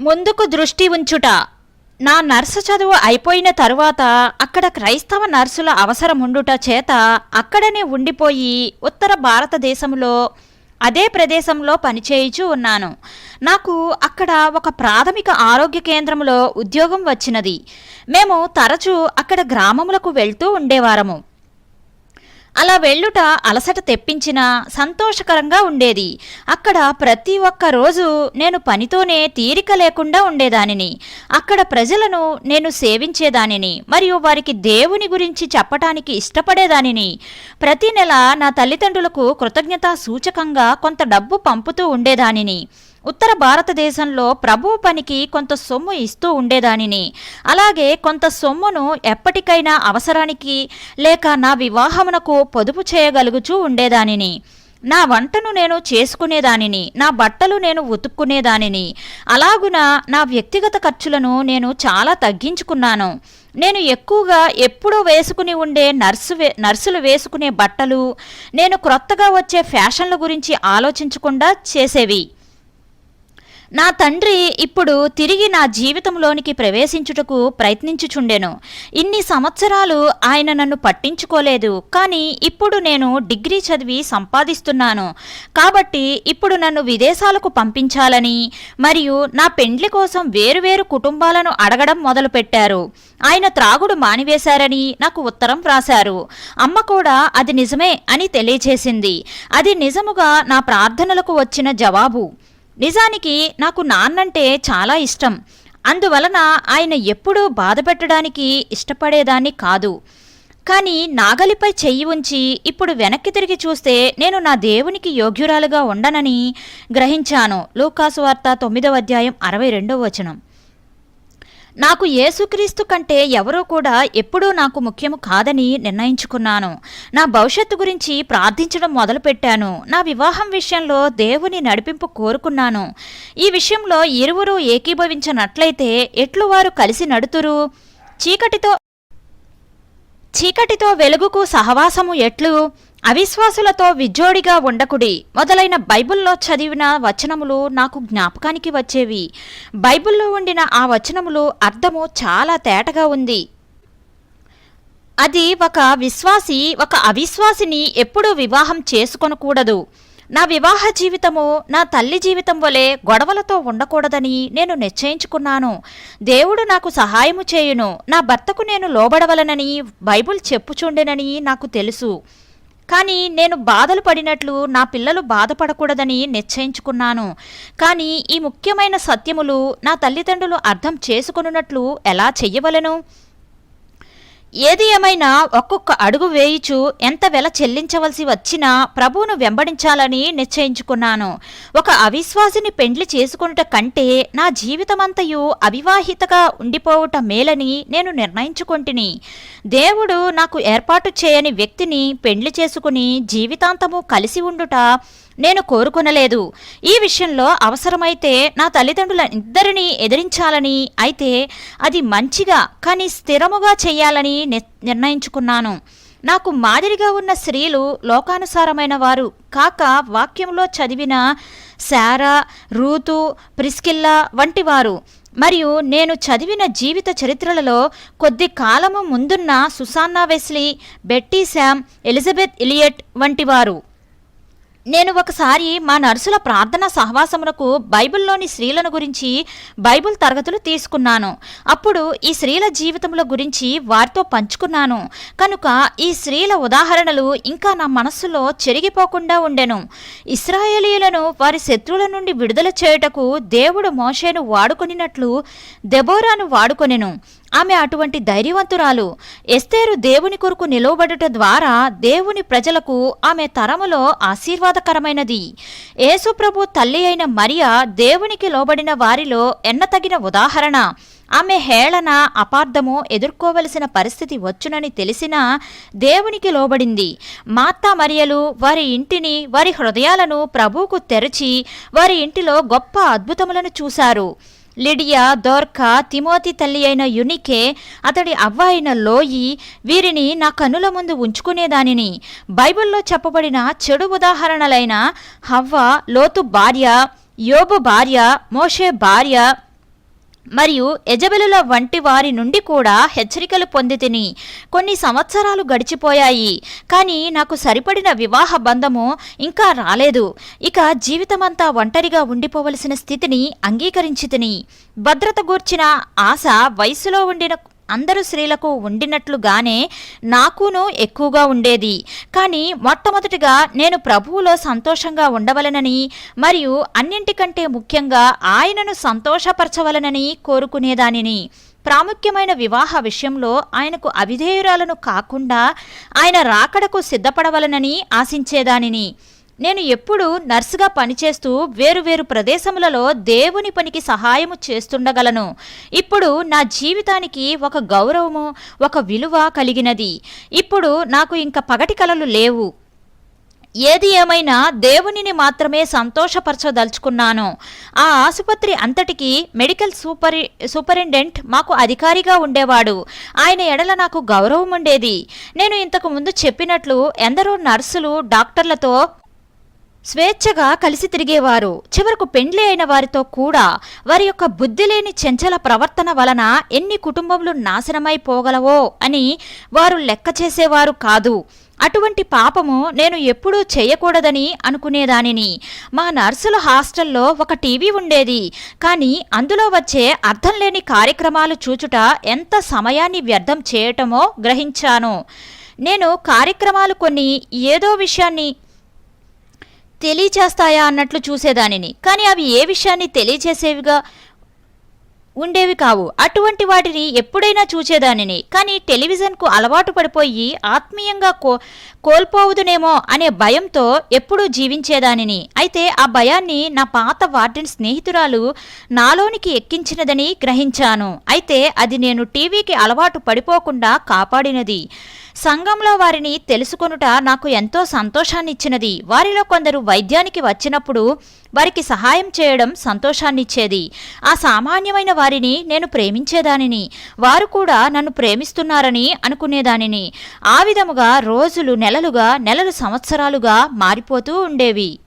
ముందుకు దృష్టి ఉంచుట. నా నర్సు చదువు అయిపోయిన తరువాత అక్కడ క్రైస్తవ నర్సుల అవసరం ఉండుట చేత అక్కడనే ఉండిపోయి ఉత్తర భారతదేశంలో అదే ప్రదేశంలో పనిచేయుచూ ఉన్నాను. నాకు అక్కడ ఒక ప్రాథమిక ఆరోగ్య కేంద్రంలో ఉద్యోగం వచ్చినది. మేము తరచూ అక్కడ గ్రామములకు వెళ్తూ ఉండేవారము. అలా వెళ్ళుట అలసట తెప్పించినా సంతోషకరంగా ఉండేది. అక్కడ ప్రతి ఒక్క రోజు నేను పనితోనే తీరిక లేకుండా ఉండేదానిని. అక్కడ ప్రజలను నేను సేవించేదానిని మరియు వారికి దేవుని గురించి చెప్పటానికి ఇష్టపడేదానిని. ప్రతి నెల నా తల్లిదండ్రులకు కృతజ్ఞతా సూచకంగా కొంత డబ్బు పంపుతూ ఉండేదానిని. ఉత్తర భారతదేశంలో ప్రభువు పనికి కొంత సొమ్ము ఇస్తూ ఉండేదానిని. అలాగే కొంత సొమ్మును ఎప్పటికైనా అవసరానికి లేక నా వివాహమునకు పొదుపు చేయగలుగుచూ ఉండేదానిని. నా వంటను నేను చేసుకునేదానిని నా బట్టలు నేను ఉతుక్కునేదానిని. అలాగున నా వ్యక్తిగత ఖర్చులను నేను చాలా తగ్గించుకున్నాను. నేను ఎక్కువగా ఎప్పుడూ వేసుకుని ఉండే నర్సు వే నర్సులు వేసుకునే బట్టలు నేను క్రొత్తగా వచ్చే ఫ్యాషన్ల గురించి ఆలోచించకుండా చేసేవి. నా తండ్రి ఇప్పుడు తిరిగి నా జీవితంలోనికి ప్రవేశించుటకు ప్రయత్నించుచుండెను. ఇన్ని సంవత్సరాలు ఆయన నన్ను పట్టించుకోలేదు. కానీ ఇప్పుడు నేను డిగ్రీ చదివి సంపాదిస్తున్నాను. కాబట్టి ఇప్పుడు నన్ను విదేశాలకు పంపించాలని మరియు నా పెండ్లి కోసం వేరువేరు కుటుంబాలను అడగడం మొదలుపెట్టారు. ఆయన త్రాగుడు మానివేశారని నాకు ఉత్తరం రాశారు అమ్మ కూడా అది నిజమే అని తెలియచేసింది. అది నిజముగా నా ప్రార్థనలకు వచ్చిన జవాబు. నిజానికి నాకు నాన్నంటే చాలా ఇష్టం. అందువలన ఆయన ఎప్పుడూ బాధపెట్టడానికి ఇష్టపడేదాన్ని కాదు. కానీ నాగలిపై చెయ్యి ఉంచి ఇప్పుడు వెనక్కి తిరిగి చూస్తే నేను నా దేవునికి యోగ్యురాలుగా ఉండనని గ్రహించాను. లూకాసు వార్త తొమ్మిదవ అధ్యాయం అరవై రెండవ వచనం. నాకు యేసుక్రీస్తు కంటే ఎవరూ కూడా ఎప్పుడూ నాకు ముఖ్యము కాదని నిర్ణయించుకున్నాను. నా భవిష్యత్తు గురించి ప్రార్థించడం మొదలుపెట్టాను. నా వివాహం విషయంలో దేవుని నడిపింపు కోరుకున్నాను. ఈ విషయంలో ఇరువురు ఏకీభవించినట్లయితే ఎట్లు వారు కలిసి నడుతురు? చీకటితో చీకటితో వెలుగుకు సహవాసము ఎట్లు? అవిశ్వాసులతో విజ్జోడిగా ఉండకుడి. మొదలైన బైబిల్లో చదివిన వచనములు నాకు జ్ఞాపకానికి వచ్చేవి. బైబిల్లో ఉండిన ఆ వచనములు అర్థము చాలా తేటగా ఉంది. అది ఒక విశ్వాసి ఒక అవిశ్వాసిని ఎప్పుడూ వివాహం చేసుకొనకూడదు. నా వివాహ జీవితము నా తల్లి జీవితం వలె గొడవలతో ఉండకూడదని నేను నిశ్చయించుకున్నాను. దేవుడు నాకు సహాయము చేయును. నా భర్తకు నేను లోబడవలనని బైబుల్ చెప్పుచుండెనని నాకు తెలుసు. కానీ నేను బాధలు పడినట్లు నా పిల్లలు బాధపడకూడదని నిశ్చయించుకున్నాను. కానీ ఈ ముఖ్యమైన సత్యములు నా తల్లిదండ్రులు అర్థం చేసుకొనున్నట్లు ఎలా చెయ్యవలను ఏది ఏమైనా ఒక్కొక్క అడుగు వేయిచు ఎంత వెల చెల్లించవలసి వచ్చినా ప్రభువును వెంబడించాలని నిశ్చయించుకున్నాను. ఒక అవిశ్వాసిని పెండ్లి చేసుకునుట కంటే నా జీవితమంతయు అవివాహితగా ఉండిపోవుట మేలని నేను నిర్ణయించుకొంటిని. దేవుడు నాకు ఏర్పాటు చేయని వ్యక్తిని పెండ్లి చేసుకుని జీవితాంతము కలిసి ఉండుట నేను కోరుకొనలేదు. ఈ విషయంలో అవసరమైతే నా తల్లిదండ్రుల ఇద్దరిని ఎదిరించాలని అయితే అది మంచిగా కానీ స్థిరముగా చేయాలని ని- నిర్ణయించుకున్నాను. నాకు మాదిరిగా ఉన్న స్త్రీలు లోకానుసారమైన వారు. కాక వాక్యంలో చదివిన శారా రూతు ప్రిస్కిల్లా వంటి వారు మరియు నేను చదివిన జీవిత చరిత్రలలో కొద్ది కాలము ముందున్న Susanna Wesley Betty Sam Elizabeth Elliot వంటివారు. నేను ఒకసారి మా నర్సుల ప్రార్థన సహవాసమునకు బైబిల్లోని స్త్రీలను గురించి బైబిల్ తరగతులు తీసుకున్నాను. అప్పుడు ఈ స్త్రీల జీవితముల గురించి వారితో పంచుకున్నాను. కనుక ఈ స్త్రీల ఉదాహరణలు ఇంకా నా మనస్సులో చెరిగిపోకుండా ఉండెను. ఇస్రాయేలీలను వారి శత్రువుల నుండి విడుదల చేయుటకు దేవుడు మోషేను వాడుకొనినట్లు దెబోరాను వాడుకొనెను. ఆమె అటువంటి ధైర్యవంతురాలు. ఎస్తేరు దేవుని కొరకు నిలవబడట ద్వారా దేవుని ప్రజలకు ఆమె తరములో ఆశీర్వాదకరమైనది. యేసుప్రభు తల్లి అయిన మరియా దేవునికి లోబడిన వారిలో ఎన్నతగిన ఉదాహరణ. ఆమె హేళన అపార్థము ఎదుర్కోవలసిన పరిస్థితి వచ్చునని తెలిసినా దేవునికి లోబడింది. మాతా మరియలు వారి ఇంటిని వారి హృదయాలను ప్రభువుకు తెరచి వారి ఇంటిలో గొప్ప అద్భుతములను చూశారు. లిడియా దోర్కా తిమోతి తల్లి అయిన యునికే అతడి అవ్వ అయిన లోయి వీరిని నా కన్నుల ముందు ఉంచుకునేదానిని. బైబిల్లో చెప్పబడిన చెడు ఉదాహరణలైన హవ్వ లోతు భార్య యోబు భార్య మోషే భార్య మరియు ఎజబెలుల వంటి వారి నుండి కూడా హెచ్చరికలు పొందితిని కొన్ని సంవత్సరాలు గడిచిపోయాయి. కానీ నాకు సరిపడిన వివాహ బంధము ఇంకా రాలేదు. ఇక జీవితమంతా ఒంటరిగా ఉండిపోవలసిన స్థితిని అంగీకరించి తిని భద్రత గూర్చిన ఆశ వయసులో ఉండిన అందరు స్త్రీలకు ఉండినట్లుగానే నాకును ఎక్కువగా ఉండేది. కానీ మొట్టమొదటిగా నేను ప్రభువులో సంతోషంగా ఉండవలనని మరియు అన్నింటికంటే ముఖ్యంగా ఆయనను సంతోషపరచవలనని కోరుకునేదానిని. ప్రాముఖ్యమైన వివాహ విషయంలో ఆయనకు అవిధేయురాలను కాకుండా ఆయన రాకడకు సిద్ధపడవలనని ఆశించేదానిని. నేను ఎప్పుడూ నర్సుగా పనిచేస్తూ వేరువేరు ప్రదేశములలో దేవుని పనికి సహాయము చేస్తుండగలను. ఇప్పుడు నా జీవితానికి ఒక గౌరవము ఒక విలువ కలిగినది. ఇప్పుడు నాకు ఇంకా పగటి కలలు లేవు. ఏది ఏమైనా దేవునిని మాత్రమే సంతోషపరచదలుచుకున్నాను. ఆ ఆసుపత్రి అంతటికి మెడికల్ సూపరి సూపరింటెండెంట్ మాకు అధికారిగా ఉండేవాడు. ఆయన ఎడల నాకు గౌరవం ఉండేది నేను ఇంతకు ముందు చెప్పినట్లు ఎందరో నర్సులు డాక్టర్లతో స్వేచ్ఛగా కలిసి తిరిగేవారు. చివరకు పెండ్లి అయిన వారితో కూడా వారి యొక్క బుద్ధి లేని చెంచల ప్రవర్తన వలన ఎన్ని కుటుంబములు నాశనమైపోగలవో అని వారు లెక్క చేసేవారు కాదు. అటువంటి పాపము నేను ఎప్పుడూ చేయకూడదని అనుకునేదానిని. మా నర్సుల హాస్టల్లో ఒక టీవీ ఉండేది. కానీ అందులో వచ్చే అర్థం లేని కార్యక్రమాలు చూచుట ఎంత సమయాన్ని వ్యర్థం చేయటమో గ్రహించాను. నేను కార్యక్రమాలు కొన్ని ఏదో విషయాన్ని తెలియచేస్తాయా అన్నట్లు చూసేదానిని. కానీ అవి ఏ విషయాన్ని తెలియచేసేవిగా ఉండేవి కావు. అటువంటి వాటిని ఎప్పుడైనా చూచేదానిని. కానీ టెలివిజన్కు అలవాటు పడిపోయి ఆత్మీయంగా కో కోల్పోవుదునేమో అనే భయంతో ఎప్పుడూ జీవించేదానిని. అయితే ఆ భయాన్ని నా పాత వార్డెన్ స్నేహితురాలు నాలోనికి ఎక్కించినదని గ్రహించాను. అయితే అది నేను టీవీకి అలవాటు పడిపోకుండా కాపాడినది. సంఘంలో వారిని తెలుసుకొనుట నాకు ఎంతో సంతోషాన్నిచ్చినది. వారిలో కొందరు వైద్యానికి వచ్చినప్పుడు వారికి సహాయం చేయడం సంతోషాన్నిచ్చేది. ఆ సామాన్యమైన వారిని నేను ప్రేమించేదానిని. వారు కూడా నన్ను ప్రేమిస్తున్నారని అనుకునేదానిని. ఆ విధముగా రోజులు నెలలుగా నెలలు సంవత్సరాలుగా మారిపోతూ ఉండేవి.